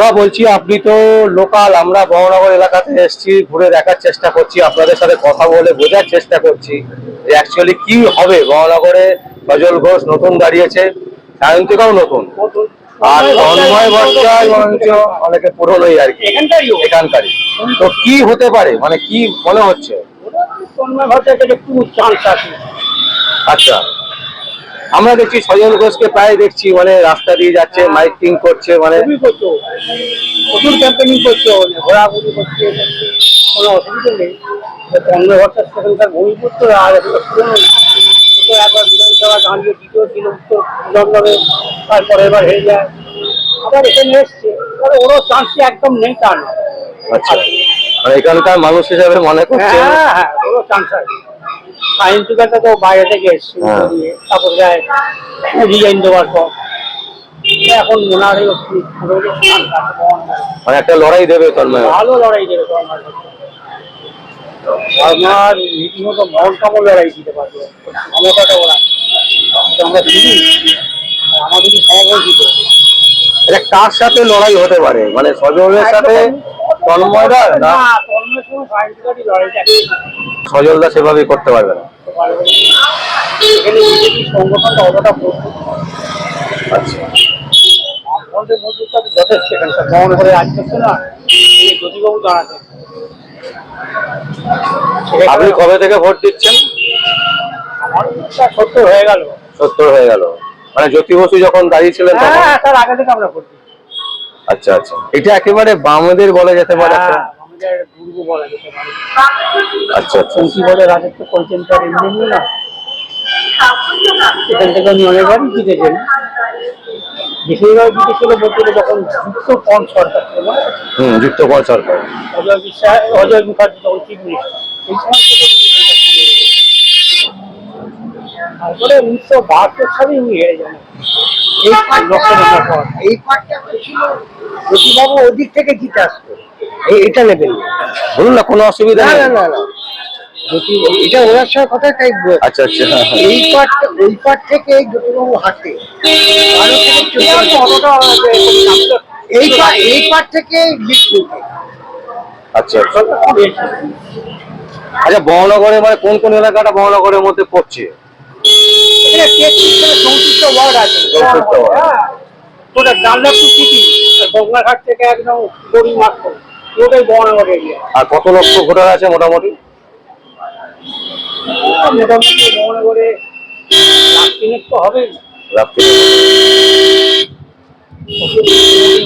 দাদা বলছি আপনি তো লোকাল আমরা বহনগর এলাকাতে এসেছি ঘুরে দেখার চেষ্টা করছি আপনাদের সাথে কথা বলে বোঝার চেষ্টা করছি যে অ্যাকচুয়ালি কি হবে। বহনগরে সজল ঘোষ নতুন দাঁড়িয়েছে সায়ন্তিকাও নতুন। আর তন্ময় ভট্টাচার্য মঞ্চ অনেকে পুরনোই আর কি। এখানকারই তো কি হতে পারে? মানে কি মনে হচ্ছে? তন্ময় ভট্টাচার্য একটু চান্স আছে। আচ্ছা। আমরা দেখছি সজল ঘোষকে প্রায় দেখছি মানে রাস্তা দিয়ে যাচ্ছে মাইকিং করছে মানে প্রচুর ক্যাম্পেনিং করছে মানে ঘোরাঘুরি করছে কোনো অসুবিধা নেই। সেখানকার ভূমিপুত্র আর একবার বিধানসভা দাঁড়িয়ে দ্বিতীয় ছিল উত্তর লন্ডনে তারপরে এবার হেরে যায়। আবার এখানে এসছে তবে ওরও চান্স একদম নেই আচ্ছা। মানে এখানকার মানুষ হিসাবে মনে করছে হ্যাঁ হ্যাঁ ওরও চান্স আছে। সায়েন্স টিকাটা তো বাইরে থেকে এসছে হ্যাঁ। তারপর রিজাইন দেওয়ার পর। এখন মনে একটু। মানে লড়াই দেবে তন্ময় ভালো লড়াই দেবে তো আমার রীতিমতো মন কামড় লড়াই দিতে পারবে। ক্ষমতাটা ওরা। আমরা আমাদের কি দিতে এটা কার সাথে লড়াই হতে পারে? মানে সজলের সাথে তন্ময়দা না সজলদা সেভাবে করতে পারবে না। সংগঠনটা অতটা আচ্ছা। যথেষ্ট এখানকার ভ্রমণ করে আসতেছে না জ্যোতিবাবু দাঁড়াতে। আপনি কবে থেকে ভোট দিচ্ছেন? আমার সত্তর হয়ে গেল। সত্তর হয়ে গেল। মানে জ্যোতি বসু যখন দাঁড়িয়েছিলেন তখন? হ্যাঁ তার আগে থেকে আমরা করছি। আচ্ছা আচ্ছা। এটা একেবারে বামেদের বলা যেতে পারে হ্যাঁ, আমাদের বলা যেতে পারে। আচ্ছা আচ্ছা। বলে রাজত্ব করেছেন তার এমনি এমনি না? এখান থেকে উনি অনেকবারই জিতেছেন বেশিরভাগ জিতেছিল বলতে গেলে যখন যুক্ত কম সরকার ছিল হুম যুক্ত সরকার। অজয় বিশ্বাস অজয় মুখার্জি যখন চিফ মিনিস্টার এই সময় থেকে উনি জিতেছেন। তারপরে উনিশশো বাহাত্তর সালে উনি হেরে যান। এই পর এই পার্টটা ছিল জ্যোতিবাবু ওদিক থেকে জিতে আসতো। এটা নেবেন বলুন না কোনো অসুবিধা না না না না। এটা ওনার সঙ্গে কথা তাই বল- আচ্ছা আচ্ছা হ্যাঁ হ্যাঁ। এই পার্ট ওই পার্ট থেকে জ্যোতিবাবু থেকে এরকম নামটা এই পার্ট এই পার্ট থেকে লিখতে আচ্ছা আচ্ছা বহনগরে মানে কোন কোন এলাকাটা বহনগরের মধ্যে পড়ছে? ওয়ার্ড আছে। ওটা ডানলাপুর সিটি গঙ্গাঘাট থেকে একদম মাত্র ওটাই বহনগর এরিয়া আর কত লক্ষ ভোটার আছে মোটামুটি? মোটামুটি বহনগরে লাখ তিনেক তো হবে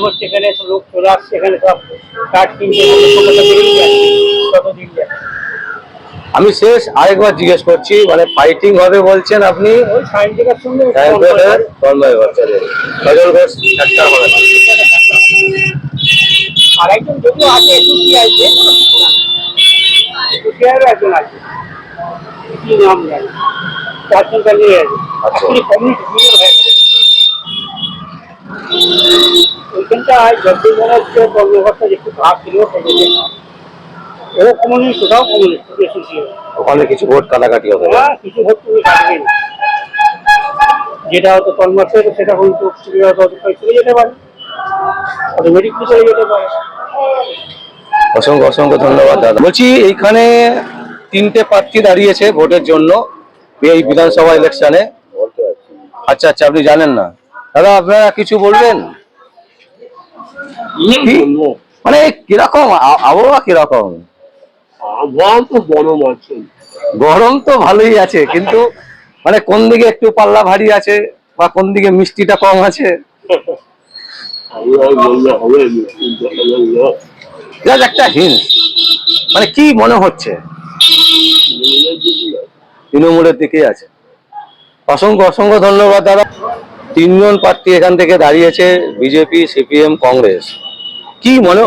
হচ্ছে এখানে লোক চলে আসছে এখানে সব কাঠ কিনছে কলকাতা বেরিয়ে যাচ্ছে ততদিন যাচ্ছে আমি শেষ আরেকবার জিজ্ঞেস করছি মানে ফাইটিং হবে বলছেন আপনি? সজল ঘোষ হবে একজন যদিও আছে একজন কি নাম জানি। আছে। আচ্ছা। ওইখানটা মনে হচ্ছে কর্মকর্তা একটু ভাব ছিল ও কমিউনিস্ট ওটাও কমিউনিস্ট ওখানে কিছু ভোট কাটাকাটি হবে হ্যাঁ কিছু ভোট তুমি কাটবে যেটা হয়তো কনভার্ট হয়েছে সেটা কিন্তু হয়তো চলে যেতে পারে। অটোমেটিকলি চলে যেতে পারে। অসংখ্য অসংখ্য ধন্যবাদ দাদা। বলছি এইখানে তিনটে প্রার্থী দাঁড়িয়েছে ভোটের জন্য এই বিধানসভা ইলেকশনে আচ্ছা আচ্ছা আপনি জানেন না। দাদা আপনারা কিছু বলবেন? মানে কীরকম আবহাওয়া কীরকম? তো গরম আছে। গরম তো ভালোই আছে কিন্তু মানে কোন দিকে একটু পাল্লা ভারী আছে বা কোন দিকে মিষ্টিটা কম আছে? একটা হিন্ট মানে কি মনে হচ্ছে? তৃণমূলের দিকেই আছে। অসংখ্য অসংখ্য ধন্যবাদ দাদা। তিনজন প্রার্থী এখান থেকে দাঁড়িয়েছে বিজেপি সিপিএম কংগ্রেস। কি মনে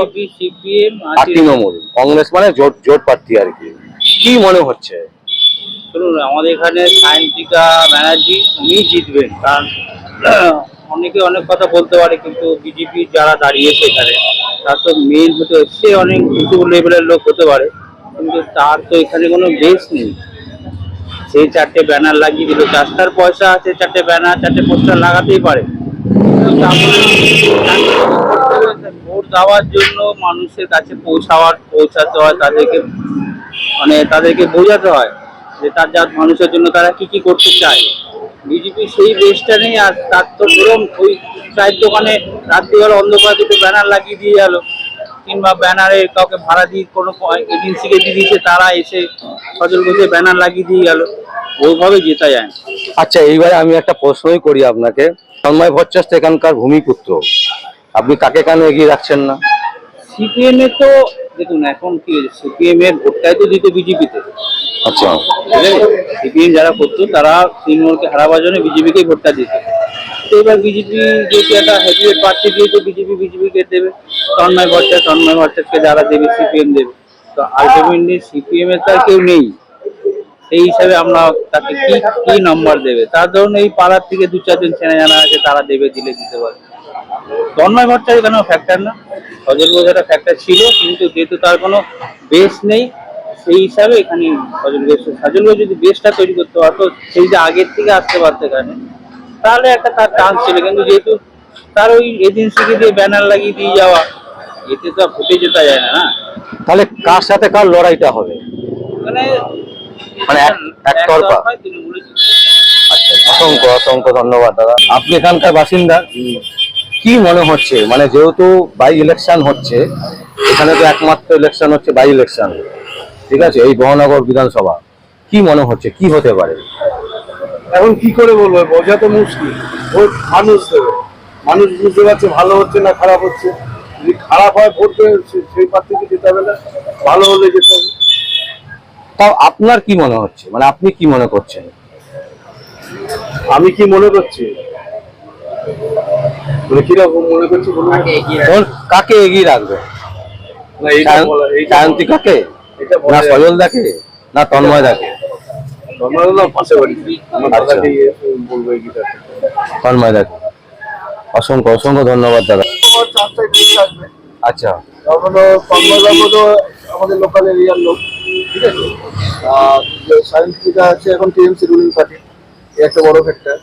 আর তৃণমূল। কংগ্রেস মানে জোট জোট প্রার্থী আর কি। কি মনে হচ্ছে? শুনুন আমাদের এখানে সায়ন্তিকা ব্যানার্জি উনি জিতবেন কারণ অনেকে অনেক কথা বলতে পারে কিন্তু বিজেপি যারা দাঁড়িয়েছে এখানে তার তো মেন হতে সে অনেক উঁচু লেভেলের লোক হতে পারে কিন্তু তার তো এখানে কোনো বেস নেই। সেই চারটে ব্যানার লাগিয়ে দিল চারটার পয়সা আছে চারটে ব্যানার চারটে পোস্টার লাগাতেই পারে। তারপরে দেওয়ার জন্য মানুষের কাছে পৌঁছাওয়ার, পৌঁছাতে হয়, তাদেরকে মানে তাদেরকে বোঝাতে হয় যে তার যা মানুষের জন্য তারা কি কি করতে চায়। বিজেপি সেই বেশটা নেই, আর তার তো ধরুন ওই চায়ের দোকানে রাত্রিবেলা অন্ধকার দুটো ব্যানার লাগিয়ে দিয়ে গেল, কিংবা ব্যানারে কাউকে ভাড়া দিয়ে কোনো এজেন্সিকে দিয়ে দিয়েছে, তারা এসে সজল ঘোষে ব্যানার লাগিয়ে দিয়ে গেল, ওইভাবে জেতা যায় আচ্ছা এইবারে আমি একটা প্রশ্নই করি আপনাকে। তন্ময় ভট্টাচার্য এখানকার ভূমিপুত্র। আপনি কাকে কেন এগিয়ে রাখছেন না? সিপিএম এর তো দেখুন এখন কি সিপিএম এর ভোটটাই তো দিত বিজেপিতে আচ্ছা। সিপিএম যারা করতো তারা তৃণমূলকে হারাবার জন্য বিজেপিকেই ভোটটা দিত। তো এবার বিজেপি যেহেতু একটা হেভিওয়েট প্রার্থী দিয়েছে বিজেপি বিজেপিকে দেবে তন্ময় ভট্টাচার্য তন্ময় ভট্টাচার্যকে যারা দেবে সিপিএম দেবে। তো আলটিমেটলি সিপিএম এর তো আর কেউ নেই। সেই হিসাবে আমরা তাকে কি কি নাম্বার দেবে? তার ধরুন এই পাড়ার থেকে দু চারজন চেনা জানা আছে তারা দেবে দিলে দিতে পারে তন্ময় ভট্টাচার্য কেন ফ্যাক্টর না? সজল ঘোষ একটা ফ্যাক্টর ছিল কিন্তু যেহেতু তার কোনো বেস নেই সেই হিসাবে এখানে সজল ঘোষ সজল ঘোষ যদি বেসটা তৈরি করতে পারতো সেই যে আগের থেকে আসতে পারতো এখানে তাহলে একটা তার চান্স ছিল। কিন্তু যেহেতু তার ওই এজেন্সিকে দিয়ে ব্যানার লাগিয়ে দিয়ে যাওয়া এতে তো আর ফুটে যেতে যায় না না? তাহলে কার সাথে কার লড়াইটা হবে? মানে মানে এক- একতরফা? জিতবে। অসংখ্য অসংখ্য ধন্যবাদ দাদা। আপনি এখানকার বাসিন্দা? কি মনে হচ্ছে? মানে যেহেতু বাই ইলেকশন হচ্ছে এখানে তো একমাত্র ইলেকশন হচ্ছে বাই ইলেকশন ঠিক আছে? এই বহনগর বিধানসভা। কি মনে হচ্ছে? কি হতে পারে? এখন কি করে বলব? বোঝা তো মুশকিল। ভোট মানুষ দেবে। মানুষ বুঝতে পারছে ভালো হচ্ছে না খারাপ হচ্ছে। যদি খারাপ হয় ভোট সেই প্রার্থীকে যেতে হবে না। ভালো হলে যেতে হবে। তাও আপনার কি মনে হচ্ছে? মানে আপনি কি মনে করছেন? আমি কি মনে করছি? মানে কীরকম মনে করছি কাকে এগিয়ে রাখবে? না এইটা বলা এইটা সায়ন্তী কাকে? এটা না সজল দাকে না তন্ময় দাকে আমার আচ্ছা। দাদাকে ইয়ে তন্ময় দাকে অসংখ্য অসংখ্য ধন্যবাদ দাদা। আচ্ছা। আমাদের লোকাল এরিয়ার লোক। ঠিক আছে? সায়েন্সিকা আছে এখন টিএমসি রুলিং পার্টি একটা বড় ফ্যাক্টর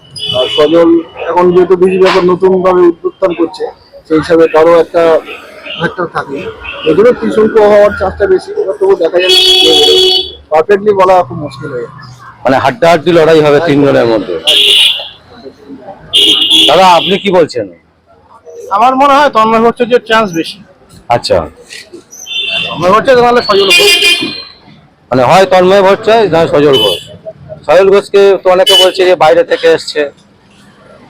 সজল এখন যেহেতু বিজেপি এখন নতুন ভাবে উত্থান করছে সেই হিসাবে তারও একটা ফ্যাক্টর থাকে। এগুলো ত্রিশঙ্ক হওয়ার চান্সটা বেশি এবার তবু দেখা যাবে। পারফেক্টলি বলা খুব মুশকিল হয়ে মানে হাড্ডাহাড্ডি লড়াই হবে তিনজনের মধ্যে। দাদা আপনি কি বলছেন? আমার মনে হয় তন্ময় ভট্টাচার্যের চান্স বেশি। আচ্ছা। তন্ময় ভট্টাচার্য তাহলে সজল ঘোষ। মানে হয় তন্ময় ভট্টাচার্য নয় সজল ঘোষ? সজল ঘোষকে তো অনেকে বলছে যে বাইরে থেকে এসছে।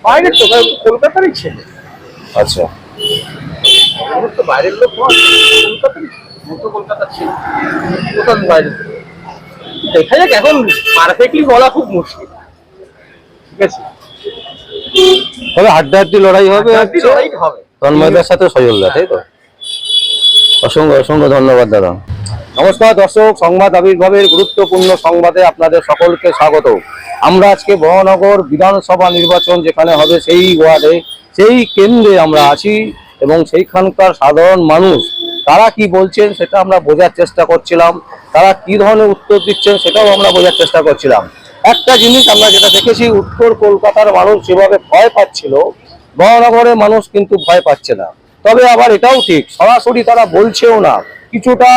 বাইরের তো কলকাতারই ছেলে। আচ্ছা। আমার তো বাইরের লোক কলকাতারই। মতো কলকাতার ছেলে। কোথাও বাইরে দেখা যাক এখন পারফেক্টলি বলা খুব মুশকিল। ঠিক আছে? তবে হাড্ডাহাড্ডি লড়াই হবে হাড্ডাহাড্ডি লড়াই হবে। তন্ময়দার সাথে সজলদা তাই তো? অসংখ্য অসংখ্য ধন্যবাদ দাদা। নমস্কার দর্শক, সংবাদ আবির্ভাবের গুরুত্বপূর্ণ সংবাদে আপনাদের সকলকে স্বাগত। আমরা আজকে মহানগর বিধানসভা নির্বাচন যেখানে হবে সেই ওয়ার্ডে, সেই কেন্দ্রে আমরা আছি এবং সেইখানকার সাধারণ মানুষ, তারা কি বলছেন সেটা আমরা বোঝার চেষ্টা করছিলাম, তারা কি ধরনের উত্তর দিচ্ছেন সেটাও আমরা বোঝার চেষ্টা করছিলাম। একটা জিনিস আমরা যেটা দেখেছি, উত্তর কলকাতার মানুষ যেভাবে ভয় পাচ্ছিল মহানগরের মানুষ কিন্তু ভয় পাচ্ছে না। তবে আবার এটাও ঠিক, সরাসরি তারা বলছেও না। কিছুটা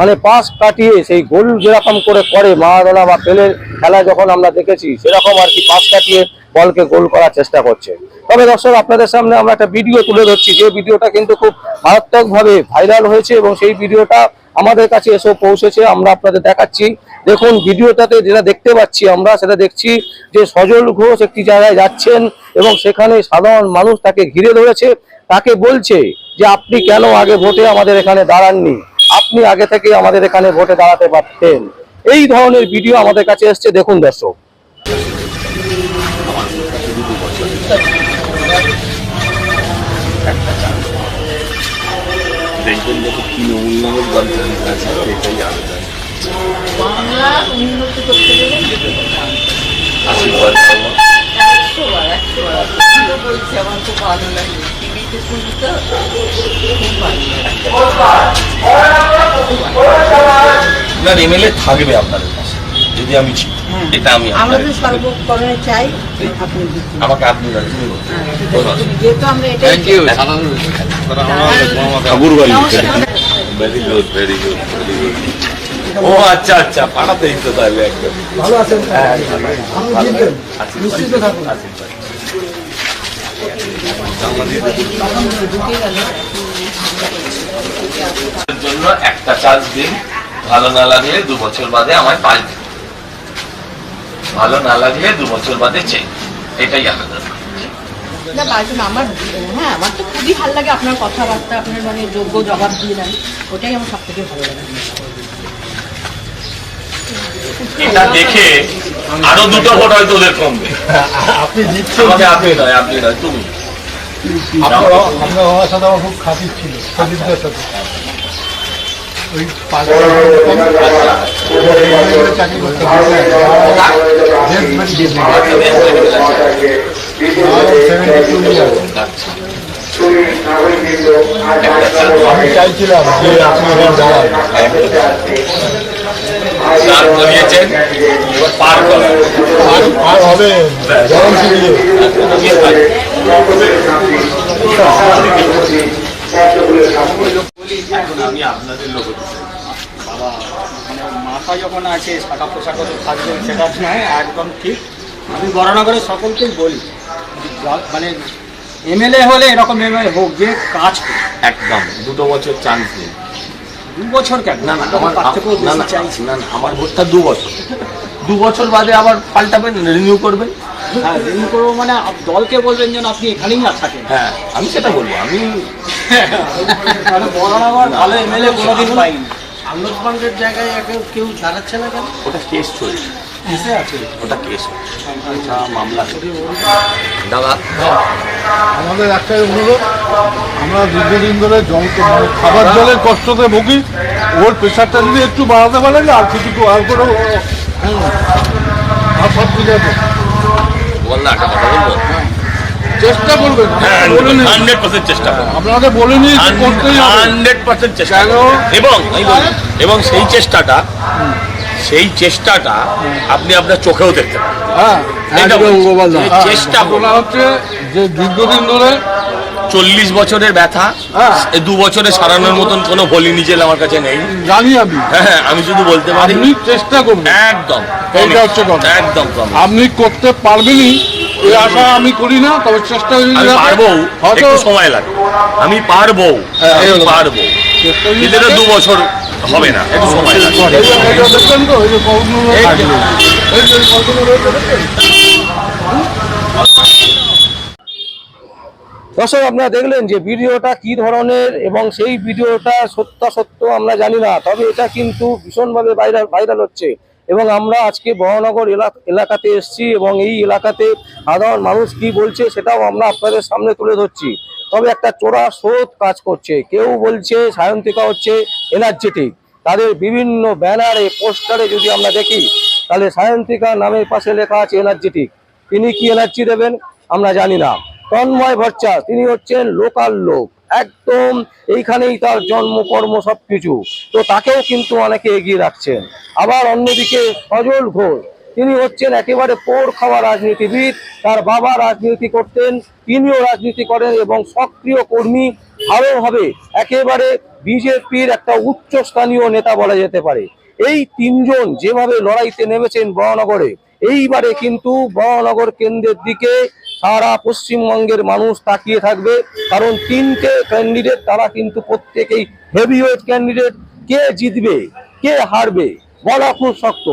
মানে পাস কাটিয়ে সেই গোল যেরকম করে করে মারাদোনা বা পেলের খেলা যখন আমরা দেখেছি, সেরকম আর কি পাস কাটিয়ে বলকে গোল করার চেষ্টা করছে। তবে দর্শক, আপনাদের সামনে আমরা একটা ভিডিও তুলে ধরছি, যে ভিডিওটা কিন্তু খুব মারাত্মকভাবে ভাইরাল হয়েছে এবং সেই ভিডিওটা আমাদের কাছে এসেও পৌঁছেছে, আমরা আপনাদের দেখাচ্ছি। দেখুন, ভিডিওটাতে যেটা দেখতে পাচ্ছি আমরা, সেটা দেখছি যে সজল ঘোষ একটি জায়গায় যাচ্ছেন এবং সেখানে সাধারণ মানুষ তাকে ঘিরে ধরেছে। তাকে বলছে যে আপনি কেন আগে ভোটে আমাদের এখানে দাঁড়াননি? আপনি আগে থেকে আমাদের এখানে ভোটে দাঁড়াতে পারতেন। এই ধরনের ভিডিও আমাদের কাছে এসছে। দেখুন দর্শক। দেখবেন তৃণমূল দল এটাই আশীর্বাদ আমার খুব ভালো লাগে। আপনার এমএলএ থাকবে আপনাদের কাছে যদি আমি এটা আমি আমাদের সর্বকরণে চাই আপনি আমাকে আপনি না। হ্যাঁ। যেহেতু very good very good very good ও আচ্ছা আচ্ছা পাঠাতেই তো তাহলে একদম। ভালো আছেন? হ্যাঁ, আপনি জিতবেন আছি, নিশ্চিত থাকুন আছি, আছি। এর জন্য একটা চার্জ দিন ভালো না লাগলে দু বছর বাদে আমায় পাঁচ দিন। ভালো না লাগলে দু বছর বাদে চেক এটাই আলাদা। না বাজুন আমার হ্যাঁ আমার তো খুবই ভালো লাগে আপনার কথাবার্তা আপনার মানে যোগ্য জবাব দিয়ে দেন। ওটাই আমার সব থেকে ভালো লাগে। এটা দেখে আরও দুটো ভোট হয়তো ওদের কমবে। আপনি জিতছেন আপনি নয় আপনি নয় তুমি। আপনার আপনার বাবার সাথে আমার খুব খাতির ছিল সজিতদের সাথে। ওই চাকরি করতে আমি চাইছিলাম যে আপনি এবার দাঁড়ান করিয়েছেন এবার পার করেন আর আর হবে আমি আপনাদের লোক বাবা মানে মাথা যখন আছে শাখা পোশাক থাকবেন সেটা নয় একদম ঠিক। আমি বরানগরে সকলকেই বলি যে যা- মানে এমএলএ হলে এরকম এমএলএ হোক যে কাজ একদম দুটো বছর চান্স দিন। দু বছর কেন? না না আমার তার থেকেও না চাইছি না না আমার ভোটটা দু বছর। দু বছর বাদে আবার পাল্টাবেন রিনিউ করবেন। হ্যাঁ রিনিউ করব মানে দলকে বলবেন যেন আপনি এখানেই না থাকেন। হ্যাঁ আমি সেটা বলব আমি বরানগর ভালো এমএলএ কোনোদিন পাইনি। আলোক পান্ডের জায়গায় কেউ দাঁড়াচ্ছে না কেন? ওটা কেস চলছে। আছে? ওটা কেস মামলা। দাদা। আমাদের একটাই অনুরোধ আমরা দীর্ঘদিন ধরে জল মানে খাবার জলের কষ্টতে ভুগি ওর প্রেশারটা যদি একটু বাড়াতে পারেন আর কিছু আর কোনো হ্যাঁ, আর সব ঠিক আছে। একটা কথা বলব? চেষ্টা করবেন। বলিনি। হান্ড্রেড পার্সেন্ট চেষ্টা করব। আপনাকে বলিনি হান্ড্রেড পার্সেন্ট চেষ্টা? এবং এবং সেই চেষ্টাটা সেই চেষ্টাটা আপনি আপনার চোখেও দেখতে পারেন। হ্যাঁ। এটা একদম বলছি। গোপাল দা। যে চেষ্টা হচ্ছে যে দীর্ঘদিন ধরে চল্লিশ বছরের ব্যথা হ্যাঁ। দু বছরে সারানোর মতন কোনো ভলি নিজেল আমার কাছে নেই। জানি আমি। হ্যাঁ হ্যাঁ, আমি শুধু বলতে পারি। আপনি চেষ্টা করবেন। একদম এইটা হচ্ছে কথা। একদম আপনি করতে পারবেনই এই আশা আমি করি না তবে চেষ্টা পারব হয়তো সময় লাগে। আমি পারব হ্যাঁ। পারব। এটা দু বছর হবে না একটু সময় লাগে। দর্শক, আপনারা দেখলেন যে ভিডিওটা কি ধরনের এবং সেই ভিডিওটা সত্যাসত্য আমরা জানি না, তবে এটা কিন্তু ভীষণভাবে ভাইরাল ভাইরাল হচ্ছে। এবং আমরা আজকে বহনগর এলাক- এলাকাতে এসেছি এবং এই এলাকাতে সাধারণ মানুষ কি বলছে সেটাও আমরা আপনাদের সামনে তুলে ধরছি। তবে একটা চোরা স্রোত কাজ করছে। কেউ বলছে সায়ন্তিকা হচ্ছে এনার্জেটিক তাদের বিভিন্ন ব্যানারে, পোস্টারে যদি আমরা দেখি তাহলে সায়ন্তিকা নামের পাশে লেখা আছে এনার্জেটিক। তিনি কি এনার্জি দেবেন? আমরা জানি না। তন্ময় ভট্টাচ তিনি হচ্ছেন লোকাল লোক। একদম এইখানেই তার জন্ম, কর্ম সব কিছু তো তাকেও কিন্তু অনেকে এগিয়ে রাখছেন। আবার অন্যদিকে সজল ঘোষ, তিনি হচ্ছেন একেবারে পোড় খাওয়া রাজনীতিবিদ। তার বাবা রাজনীতি করতেন, তিনিও রাজনীতি করেন এবং সক্রিয় কর্মী ভালোভাবে একেবারে বিজেপির একটা উচ্চস্থানীয় নেতা বলা যেতে পারে। এই তিনজন যেভাবে লড়াইতে নেমেছেন বরানগরে এইবারে কিন্তু বরানগর কেন্দ্রের দিকে সারা পশ্চিমবঙ্গের মানুষ তাকিয়ে থাকবে। কারণ তিনটে ক্যান্ডিডেট তারা কিন্তু প্রত্যেকেই হেভিওয়েট ক্যান্ডিডেট কে জিতবে, কে হারবে, বলা খুব শক্ত।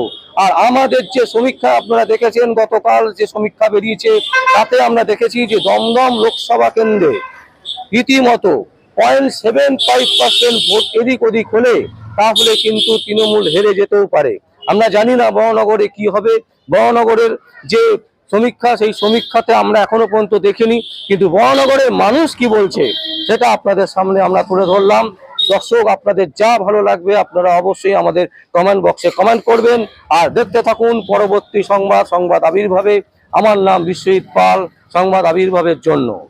আর আমাদের যে সমীক্ষা আপনারা দেখেছেন, গতকাল যে সমীক্ষা বেরিয়েছে, তাতে আমরা দেখেছি যে দমদম লোকসভা কেন্দ্রে রীতিমতো point seven five percent vote এদিক ওদিক হলে তাহলে কিন্তু তৃণমূল হেরে যেতেও পারে। আমরা জানি না বহনগরে কি হবে। বহনগরের যে সমীক্ষা, সেই সমীক্ষাতে আমরা এখনও পর্যন্ত দেখিনি। কিন্তু বহনগরের মানুষ কি বলছে, সেটা আপনাদের সামনে আমরা তুলে ধরলাম। দর্শক, আপনাদের যা ভালো লাগবে, আপনারা অবশ্যই আমাদের কমেন্ট বক্সে কমেন্ট করবেন। আর দেখতে থাকুন পরবর্তী সংবাদ সংবাদ আবির্ভাবে। আমার নাম বিশ্বজিৎ পাল, সংবাদ আবির্ভাবের জন্য।